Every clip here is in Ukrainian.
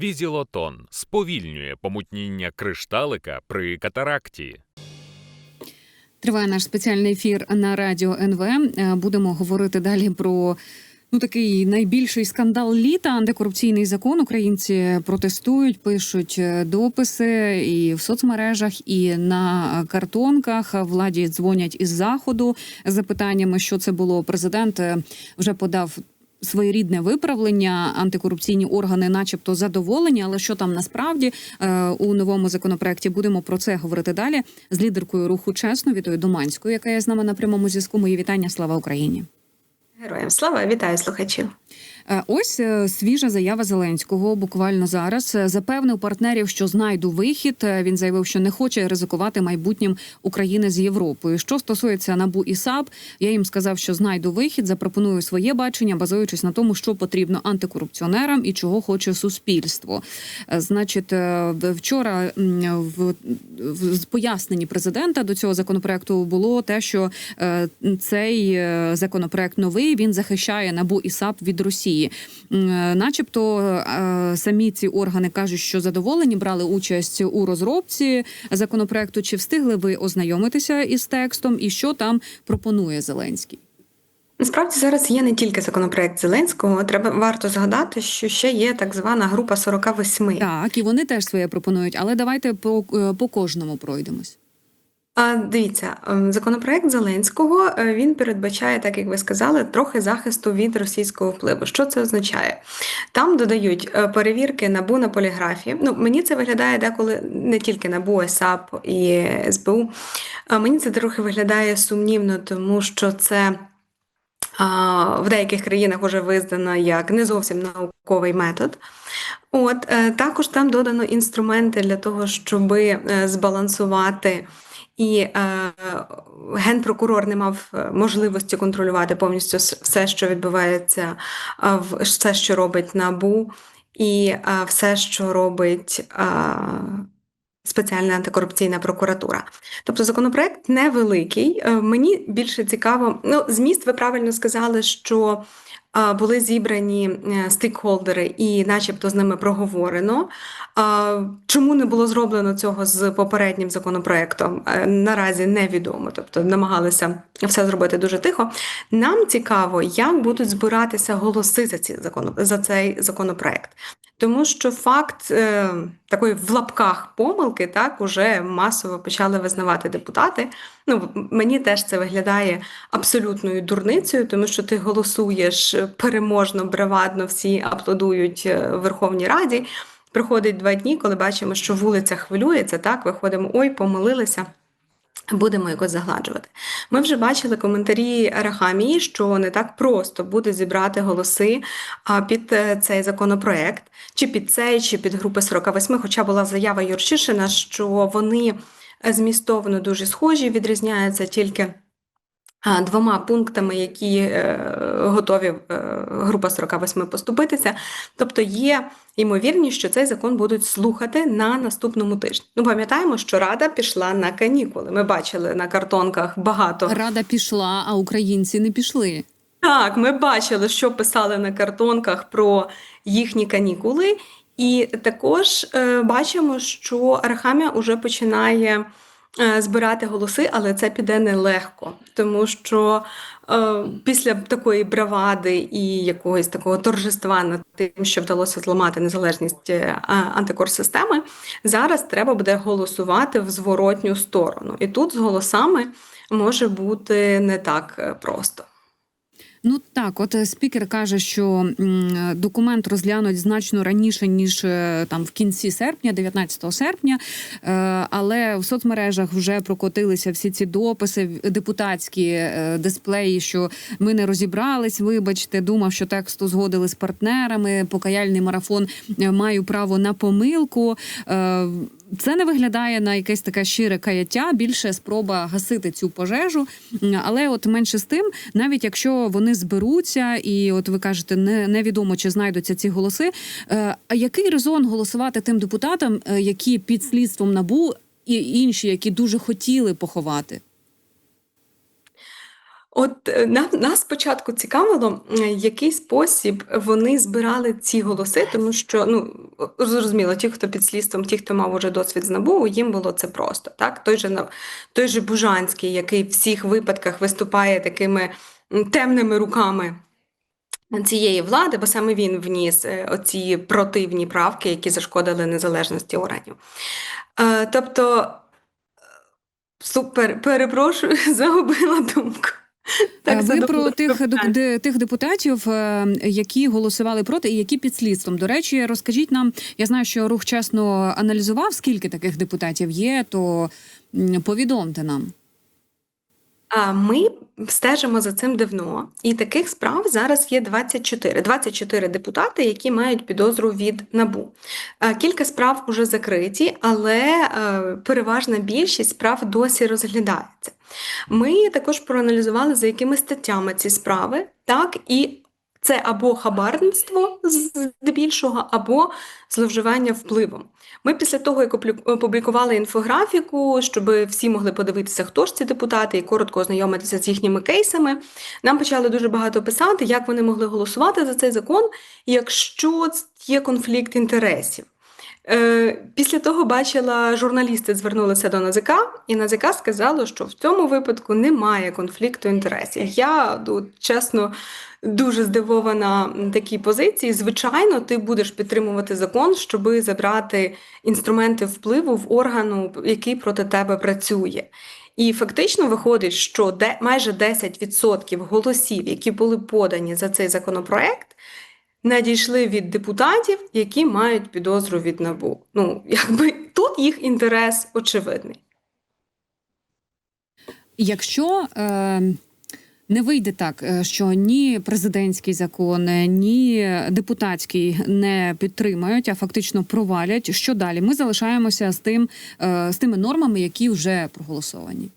Візілотон сповільнює помутніння кришталика при катаракті. Триває наш спеціальний ефір на радіо НВ. Е, Будемо говорити далі про ну такий найбільший скандал літа. Антикорупційний закон. Українці протестують, пишуть е, дописи і в соцмережах, і на картонках. Владі дзвонять із заходу з запитаннями, що це було. Президент е, вже подав. Своєрідне виправлення антикорупційні органи, начебто, задоволені, але що там насправді е, у новому законопроекті будемо про це говорити далі з лідеркою руху чесно Вітою Думанською, яка є з нами на прямому зв'язку. Мої вітання. Слава Україні. Героям слава, вітаю слухачів. Е, Ось е, свіжа заява Зеленського. Буквально зараз Е, запевнив партнерів, що знайду вихід. Він заявив, що не хоче ризикувати майбутнім України з Європою. Що стосується набу і САП, я їм сказав, що знайду вихід, запропоную своє бачення, базуючись на тому, що потрібно антикорупціонерам і чого хоче суспільство. Значить, вчора в, в поясненні президента до цього законопроекту було те, що цей законопроект новий він захищає набу і САП від Росії. М, е, Начебто е, самі ці органи кажуть, що задоволені брали участь у розробці законопроекту. Чи встигли ви ознайомитися із текстом, і що там пропонує Зеленський? Насправді зараз є не тільки законопроект Зеленського. Треба варто згадати, що ще є так звана група 48. Так, і вони теж своє пропонують, але давайте по, е, по кожному пройдемось. А дивіться, ем, законопроект Зеленського е, він передбачає, так як ви сказали, трохи захисту від російського впливу. Що це означає? Там додають е, перевірки набу на поліграфі. Ну мені це виглядає деколи не тільки набу, САП і СБУ. А Мені це трохи виглядає сумнівно, тому що це. В деяких країнах вже визнано як не зовсім науковий метод. От е, також там додано інструменти для того, щоб збалансувати і е, генпрокурор не мав е, можливості контролювати повністю все, що відбувається, в- все, що робить НАБУ, і все, що робить спеціальна антикорупційна прокуратура. Тобто законопроект невеликий. Е, Мені більше цікаво, ну, зміст, ви правильно сказали, що. Були зібрані е, стейкхолдери, і, начебто, з ними проговорено. Чому не було зроблено цього з попереднім законопроектом? е, Наразі невідомо. Тобто намагалися все зробити дуже тихо. Нам цікаво, як будуть збиратися голоси за ці закон за цей законопроект. Тому що факт е, такої в лапках помилки так уже масово почали визнавати депутати. Ну мені теж це виглядає абсолютною дурницею, тому що ти голосуєш переможно, бравадно, всі аплодують е, Верховній Раді. Приходить два дні, коли бачимо, що вулиця хвилюється, так виходимо, ой, помилилися. Будемо якось загладжувати. Ми вже бачили коментарі Рахамії, що не так просто буде зібрати голоси під е, цей законопроект, чи під цей, чи під групи 48, хоча була заява Юрчишина, що вони е, змістовно дуже схожі, відрізняються тільки двома пунктами, які е, готові е, група 48 поступитися. Тобто є ймовірність, що цей закон будуть слухати на наступному тижні. Ну, пам'ятаємо, що Рада пішла на канікули. Ми бачили на картонках багато. Рада пішла, а українці не пішли. Так, ми бачили, що писали на картонках про їхні канікули, і також е, бачимо, що Архамія вже починає збирати голоси, але це піде нелегко, тому що е, після такої бравади і якогось такого торжества над тим, що вдалося зламати незалежність е, антикорсистеми, зараз треба буде голосувати в зворотню сторону. І тут з голосами може бути не так е, просто. Ну так, от е, спікер каже, що документ розглянуть значно раніше ніж е, там в кінці серпня, 19 серпня. Е, але в соцмережах вже прокотилися всі ці дописи, депутатські е, дисплеї, що ми не розібрались. Вибачте, думав, що текст узгодили з партнерами. Покаяльний марафон е, маю право на помилку. Це не виглядає на якесь таке щире каяття, більше спроба гасити цю пожежу. Але от менше з тим, навіть якщо вони зберуться, і от ви кажете, не невідомо чи знайдуться ці голоси. е, А який резон голосувати тим депутатам, е, які під слідством набу і інші, які дуже хотіли поховати? От е, нам нас спочатку цікавило, який спосіб вони збирали ці голоси, тому що ну зрозуміло, ті, хто під слідством, ті, хто мав уже досвід з НАБУ, їм було це просто. Так, той же той же Бужанський, який в всіх випадках виступає такими темними руками. Цієї влади, бо саме він вніс е, оці противні правки, які зашкодили незалежності органів. Е, Тобто, супер, перепрошую, загубила думку. Е, Ви про тих, тих депутатів, е, які голосували проти і які під слідством. До речі, розкажіть нам, я знаю, що рух чесно аналізував, скільки таких депутатів є, то повідомте нам. Ми стежимо за цим давно, і таких справ зараз є 24. 24 депутати, які мають підозру від НАБУ. Е, Кілька справ уже закриті, але е, переважна більшість справ досі розглядається. Ми також проаналізували, за якими статтями ці справи, так і це або хабарництво здебільшого, або зловживання впливом. Ми після того, як опублікували інфографіку, щоб всі могли подивитися, хто ж ці депутати, і коротко ознайомитися з їхніми кейсами, нам почали дуже багато писати, як вони могли голосувати за цей закон, якщо є конфлікт інтересів. Е, Після того бачила, журналісти звернулися до НАЗК, і НАЗК сказало, що в цьому випадку немає конфлікту інтересів. Я ну, чесно дуже здивована такій позиції. Звичайно, ти будеш підтримувати закон, щоби забрати інструменти впливу в органу, який проти тебе працює. І фактично виходить, що де майже 10% голосів, які були подані за цей законопроект, надійшли від депутатів, які мають підозру від НАБУ. Ну, якби тут їх інтерес очевидний. Якщо е, не вийде так, е, що ні президентський закон, ні депутатський не підтримають, а фактично провалять, що далі? Ми залишаємося з тим е, з тими нормами, які вже проголосовані.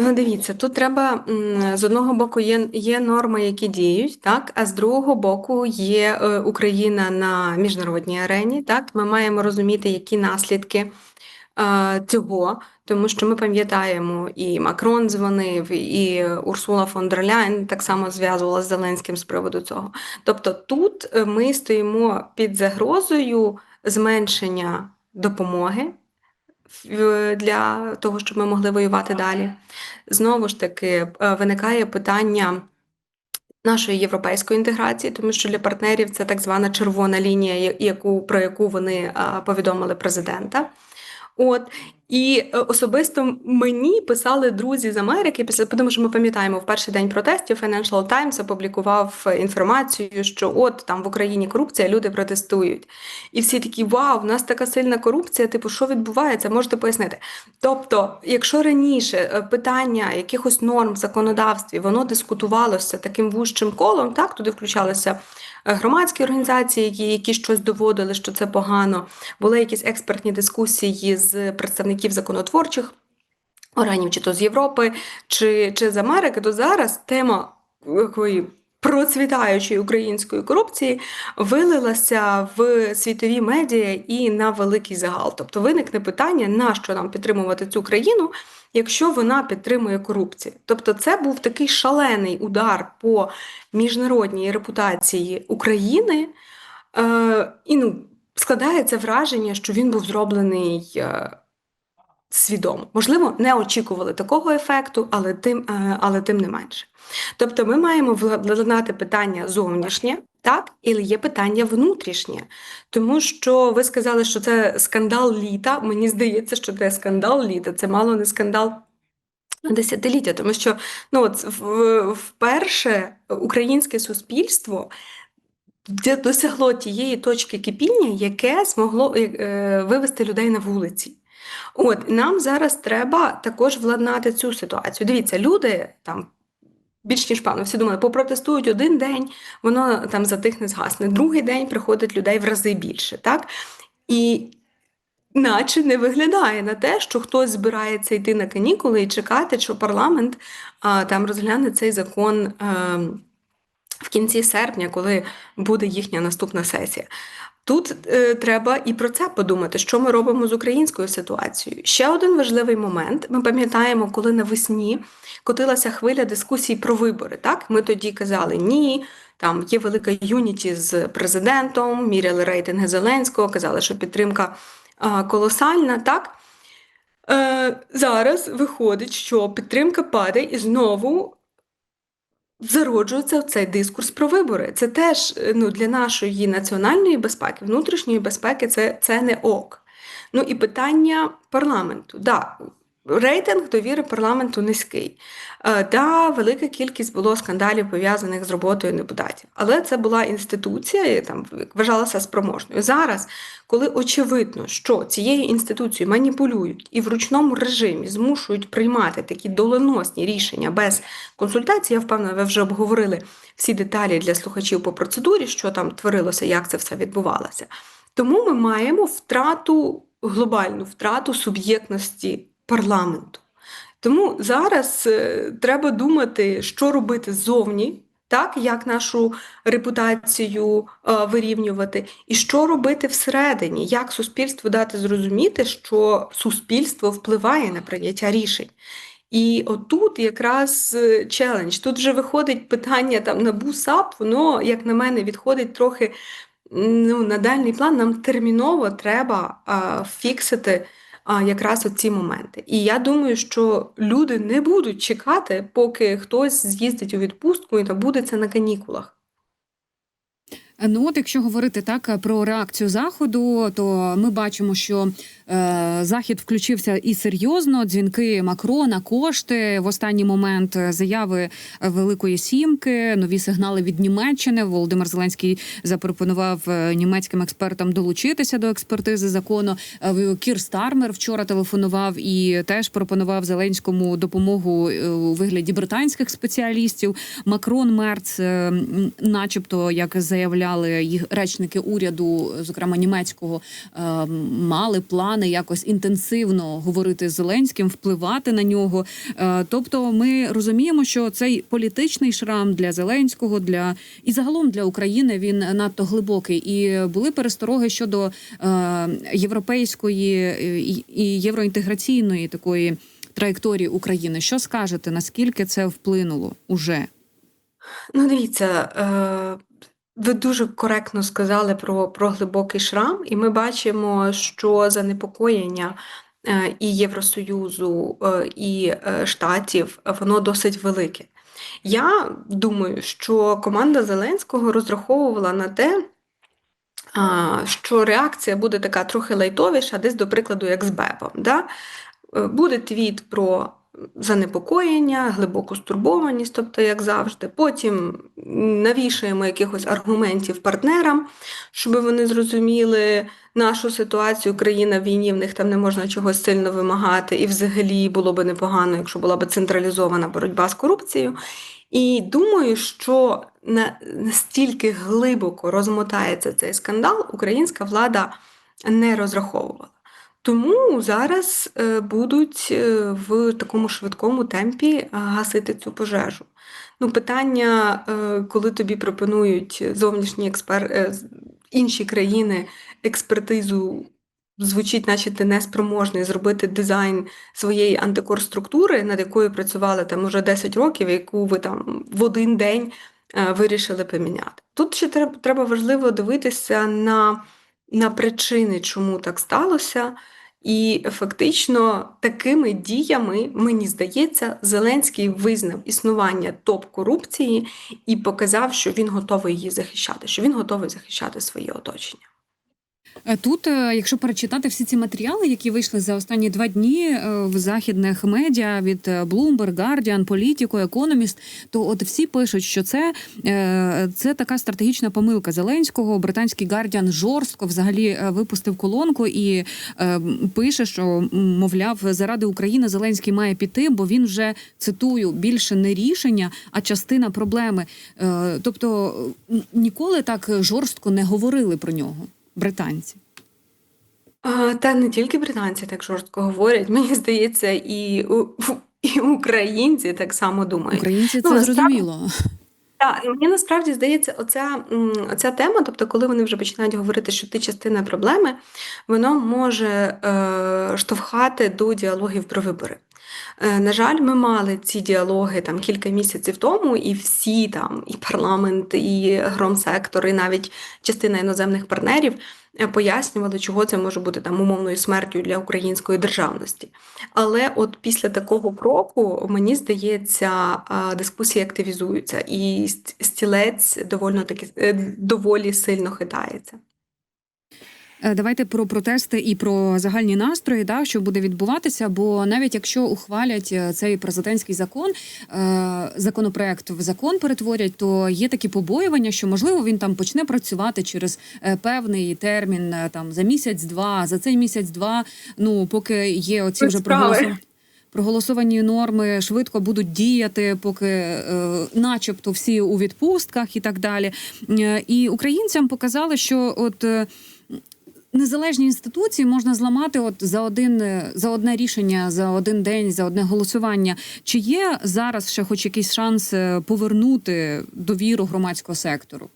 Ну, Дивіться, тут треба з одного боку є, є норми, які діють, так, а з другого боку є е, Україна на міжнародній арені. Так, ми маємо розуміти, які наслідки е, цього, тому що ми пам'ятаємо, і Макрон дзвонив, і Урсула фон дер Ляйн так само зв'язувалася з Зеленським з приводу цього. Тобто тут е, ми стоїмо під загрозою зменшення допомоги для того, щоб ми могли воювати далі. Знову ж таки, е, виникає питання нашої європейської інтеграції, тому що для партнерів це так звана червона лінія, яку, про яку вони повідомили президента. От. І е, особисто мені писали друзі з Америки, після тому що ми пам'ятаємо, в перший день протестів Financial Times опублікував е, інформацію, що от там в Україні корупція, люди протестують. І всі такі: Вау, в нас така сильна корупція, типу, що відбувається? Можете пояснити. Тобто, якщо раніше е, питання якихось норм в законодавстві воно дискутувалося таким вужчим колом, так туди включалися громадські організації, які, які щось доводили, що це погано, були якісь експертні дискусії з представників законотворчих органів, чи то з Європи, чи, чи з Америки, то зараз тема такої процвітаючої української корупції вилилася в світові медіа і на великий загал. Тобто виникне питання, на що нам підтримувати цю країну, якщо вона підтримує корупцію. Тобто, це був такий шалений удар по міжнародній репутації України. Е, і ну, складається враження, що він був зроблений. Е, Свідомо, можливо, не очікували такого ефекту, але тим, е, але тим не менше. Тобто, ми маємо владнати питання зовнішнє, так, і є питання внутрішнє. Тому що ви сказали, що це скандал літа. Мені здається, що це скандал літа, це мало не скандал десятиліття, тому що ну, от, вперше українське суспільство досягло тієї точки кипіння, яке змогло е, вивести людей на вулиці. От нам зараз треба також владнати цю ситуацію. Дивіться, люди там більш ніж певно, всі думали, попротестують один день, воно там затихне, згасне. Другий день приходить людей в рази більше, так? І наче не виглядає на те, що хтось збирається йти на канікули і чекати, що парламент а, там розгляне цей закон. ем, в кінці серпня, коли буде їхня наступна сесія. Тут е, треба і про це подумати, що ми робимо з українською ситуацією. Ще один важливий момент. Ми пам'ятаємо, коли навесні котилася хвиля дискусій про вибори. Так, ми тоді казали ні. Там є велика юніті з президентом, міряли рейтинги Зеленського, казали, що підтримка а, колосальна. Так е, зараз виходить, що підтримка падає і знову зароджується в цей дискурс про вибори. Це теж е, ну, для нашої національної безпеки, внутрішньої безпеки, це, це не ок. Ну і питання парламенту. Да, рейтинг довіри парламенту низький. Е, Да, велика кількість було скандалів пов'язаних з роботою депутатів, але це була інституція, і там вважалася спроможною. Зараз, коли очевидно, що цією інституцією маніпулюють і в ручному режимі змушують приймати такі доленосні рішення без консультацій, я впевнена, ви вже обговорили всі деталі для слухачів по процедурі, що там творилося, як це все відбувалося. Тому ми маємо втрату глобальну втрату суб'єктності парламенту. Тому зараз е, треба думати, що робити ззовні, так, як нашу репутацію е, вирівнювати, і що робити всередині, як суспільству дати зрозуміти, що суспільство впливає на прийняття рішень. І отут якраз е, челендж. Тут вже виходить питання там на САП, воно, як на мене, відходить трохи ну, на дальній план. Нам терміново треба а, фіксити а, якраз оці моменти. І я думаю, що люди не будуть чекати, поки хтось з'їздить у відпустку і набудеться на канікулах. Ну, от якщо говорити так про реакцію заходу, то ми бачимо, що е, захід включився і серйозно. Дзвінки Макрона, кошти в останній момент заяви Великої Сімки, нові сигнали від Німеччини. Володимир Зеленський запропонував е, німецьким експертам долучитися до експертизи закону. Е, Кір Стармер вчора телефонував і теж пропонував Зеленському допомогу е, у вигляді британських спеціалістів. Макрон Мерц, е, начебто, як заявляв їх речники уряду, зокрема німецького, е, мали плани якось інтенсивно говорити з Зеленським, впливати на нього. Е, тобто, ми розуміємо, що цей політичний шрам для Зеленського, для і загалом для України він надто глибокий. І були перестороги щодо е, європейської і євроінтеграційної такої траєкторії України. Що скажете? Наскільки це вплинуло уже? Ну, дивіться. Ви дуже коректно сказали про про глибокий шрам, і ми бачимо, що занепокоєння е, і Євросоюзу, е, і е, Штатів воно досить велике. Я думаю, що команда Зеленського розраховувала на те, що реакція буде така трохи лайтовіша, десь, до прикладу, як з БЕПом. Да? Буде твіт про занепокоєння, глибоку стурбованість, тобто, як завжди. Потім навішаємо якихось аргументів партнерам, щоб вони зрозуміли нашу ситуацію. Країна в війні, в них там не можна чогось сильно вимагати, і взагалі було би непогано, якщо була б централізована боротьба з корупцією. І думаю, що настільки глибоко розмотається цей скандал, українська влада не розраховувала. Тому зараз е, будуть е, в такому швидкому темпі е, гасити цю пожежу. Ну, Питання, коли тобі пропонують зовнішні експер... інші країни експертизу, звучить, наче ти неспроможний зробити дизайн своєї антикорструктури, над якою працювали там уже 10 років, яку ви там в один день вирішили поміняти. Тут ще треба важливо дивитися на, на причини, чому так сталося. І фактично такими діями, мені здається, Зеленський визнав існування топ-корупції і показав, що він готовий її захищати, що він готовий захищати своє оточення. Е, тут, е, якщо перечитати всі ці матеріали, які вийшли за останні два дні е, в західних медіа від Bloomberg, Guardian, Politico, Economist, то от всі пишуть, що це це така стратегічна помилка Зеленського. Британський Guardian жорстко взагалі випустив колонку і пише, що мовляв, заради України Зеленський має піти, бо він вже цитую більше не рішення, а частина проблеми. Тобто ніколи так жорстко не говорили про нього британці? Та не тільки британці так жорстко говорять. Мені здається, і і українці так само думають. Українці це ну, зрозуміло. Так, ну, мені насправді здається, оця, оця тема, тобто, коли вони вже починають говорити, що ти частина проблеми, воно може е, штовхати до діалогів про вибори. Е, на жаль, ми мали ці діалоги там кілька місяців тому, і всі там, і парламент, і громсектор, і навіть частина іноземних партнерів е, пояснювали, чого це може бути там умовною смертю для української державності. Але от після такого кроку, мені здається, дискусії активізуються, і стілець довольно таки е, доволі сильно хитається. Е, Давайте про протести і про загальні настрої, да, що буде відбуватися. Бо навіть якщо ухвалять е, цей президентський закон, е, законопроект в закон перетворять, то є такі побоювання, що можливо він там почне працювати через певний термін, там за місяць-два, за цей місяць-два. Ну поки є оці вже проголосовані. Проголосовані норми швидко будуть діяти, поки, е, начебто, всі у відпустках і так далі. Е, і українцям показали, що от. Незалежні інституції можна зламати от за один е, за одне рішення, за один день, за одне голосування. Чи є зараз ще хоч якийсь шанс е, повернути довіру громадського сектору?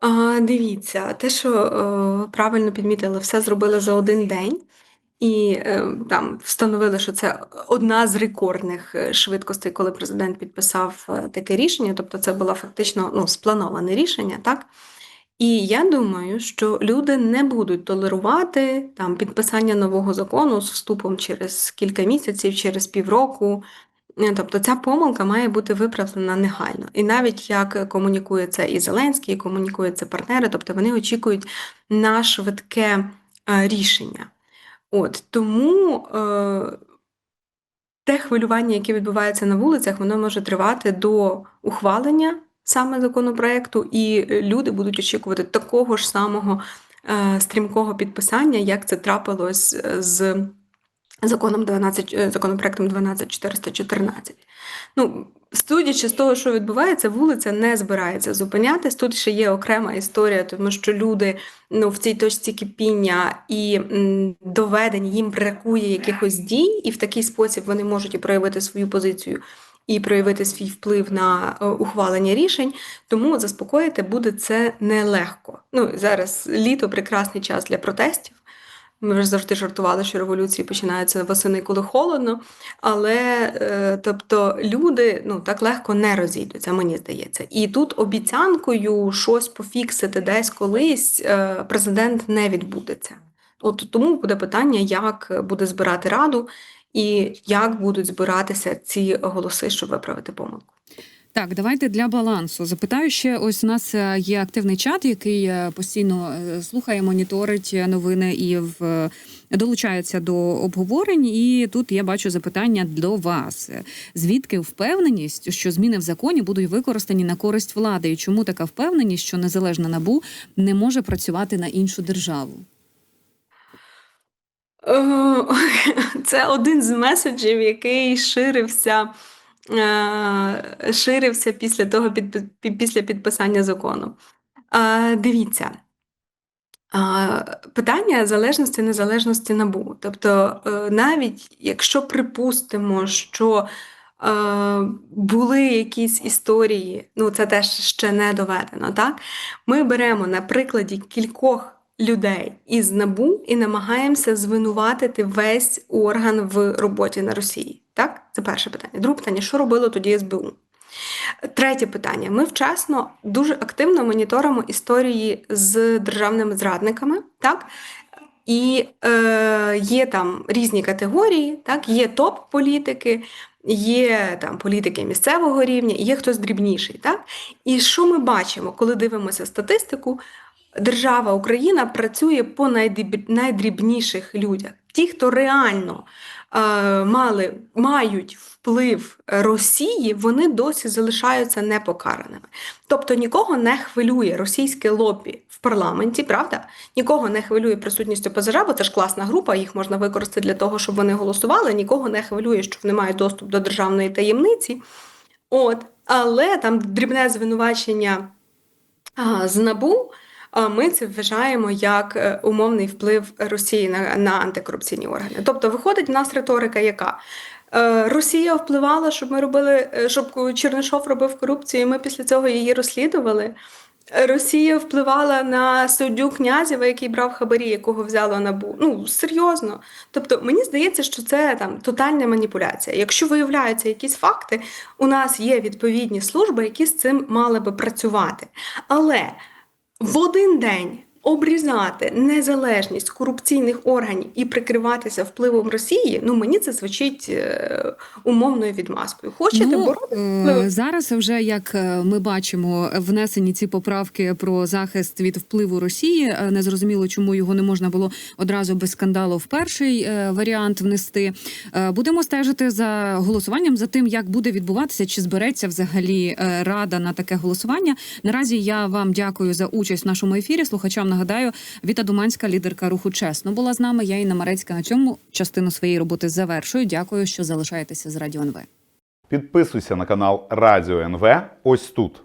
А, дивіться, те, що е, правильно підмітили, все зробили за один день. І там встановили, що це одна з рекордних швидкостей, коли президент підписав таке рішення. Тобто, це було фактично ну, сплановане рішення, так? І я думаю, що люди не будуть толерувати там підписання нового закону з вступом через кілька місяців, через півроку. Е, Тобто ця помилка має бути виправлена негайно. І навіть як комунікує це і Зеленський, і комунікує це партнери, тобто вони очікують на швидке е, рішення. От тому е, те хвилювання, яке відбувається на вулицях, воно може тривати до ухвалення саме законопроекту, і люди будуть очікувати такого ж самого е, стрімкого підписання, як це трапилось е, з законом 12, е, законопроектом 12414. Ну, судячи з того, що відбувається, вулиця не збирається зупинятись. Тут ще є окрема історія, тому що люди ну, в цій точці кипіння і м, доведень їм бракує якихось дій, і в такий спосіб вони можуть і проявити свою позицію. І проявити свій вплив на е, ухвалення рішень, тому заспокоїти буде це нелегко. Ну зараз літо прекрасний час для протестів. Ми вже завжди жартували, що революції починаються восени, коли холодно. Але е, тобто люди ну так легко не розійдуться, мені здається. І тут обіцянкою щось пофіксити десь колись е, президент не відбудеться. От тому буде питання, як буде збирати раду і як будуть збиратися ці голоси, щоб виправити помилку. Так, давайте для балансу. Запитаю ще: ось у нас е, є активний чат, який е, постійно е, слухає, моніторить е, новини і в е, долучається до обговорень. І тут я бачу запитання до вас: звідки впевненість, що зміни в законі будуть використані на користь влади? І чому така впевненість, що незалежна набу не може працювати на іншу державу? Е, Це один з меседжів, який ширився, е, ширився після того, після підписання закону. Е, Дивіться, питання залежності незалежності НАБУ. Тобто, навіть якщо припустимо, що були якісь історії, ну це теж ще не доведено, так? Ми беремо на прикладі кількох людей із НАБУ і намагаємося звинуватити весь орган в роботі на Росії. Так, це перше питання. Друге питання: що робило тоді СБУ? Третє питання: ми вчасно дуже активно моніторимо історії з державними зрадниками, так? І е, є там різні категорії, так? Є топ-політики, є там політики місцевого рівня, є хтось дрібніший. Так? І що ми бачимо, коли дивимося статистику? Держава Україна працює по найдріб- найдрібніших людях. Ті, хто реально е, мали, мають вплив Росії, вони досі залишаються непокараними. Тобто нікого не хвилює російське лобі в парламенті, правда? Нікого не хвилює присутність ОПЗЖ, бо це ж класна група, їх можна використати для того, щоб вони голосували. Нікого не хвилює, що вони мають доступ до державної таємниці. От, але там дрібне звинувачення а, з НАБУ. А, Ми це вважаємо як е, умовний вплив Росії на, на антикорупційні органи. Тобто, виходить в нас риторика, яка Е, Росія впливала, щоб ми робили, е, щоб Чернишов робив корупцію, і ми після цього її розслідували. Е, Росія впливала на суддю Князєва, який брав хабарі, якого взяло набу. Ну серйозно. Тобто, мені здається, що це там тотальна маніпуляція. Якщо виявляються якісь факти, у нас є відповідні служби, які з цим мали би працювати. Але в один день обрізати незалежність корупційних органів і прикриватися впливом Росії, ну мені це звучить е, умовною відмазкою. Хочете ну, боротися? е, зараз вже як е, ми бачимо, внесені ці поправки про захист від впливу Росії. Незрозуміло, чому його не можна було одразу без скандалу в перший варіант внести. Будемо стежити за голосуванням за тим, як буде відбуватися, чи збереться взагалі рада на таке голосування. Наразі я вам дякую за участь в нашому ефірі. Слухачам нагадаю, Віта Думанська, лідерка руху чесно, була з нами. Я Інна Марецька на цьому частину своєї роботи завершую. Дякую, що залишаєтеся з радіо НВ. Підписуйся на канал Радіо НВ ось тут.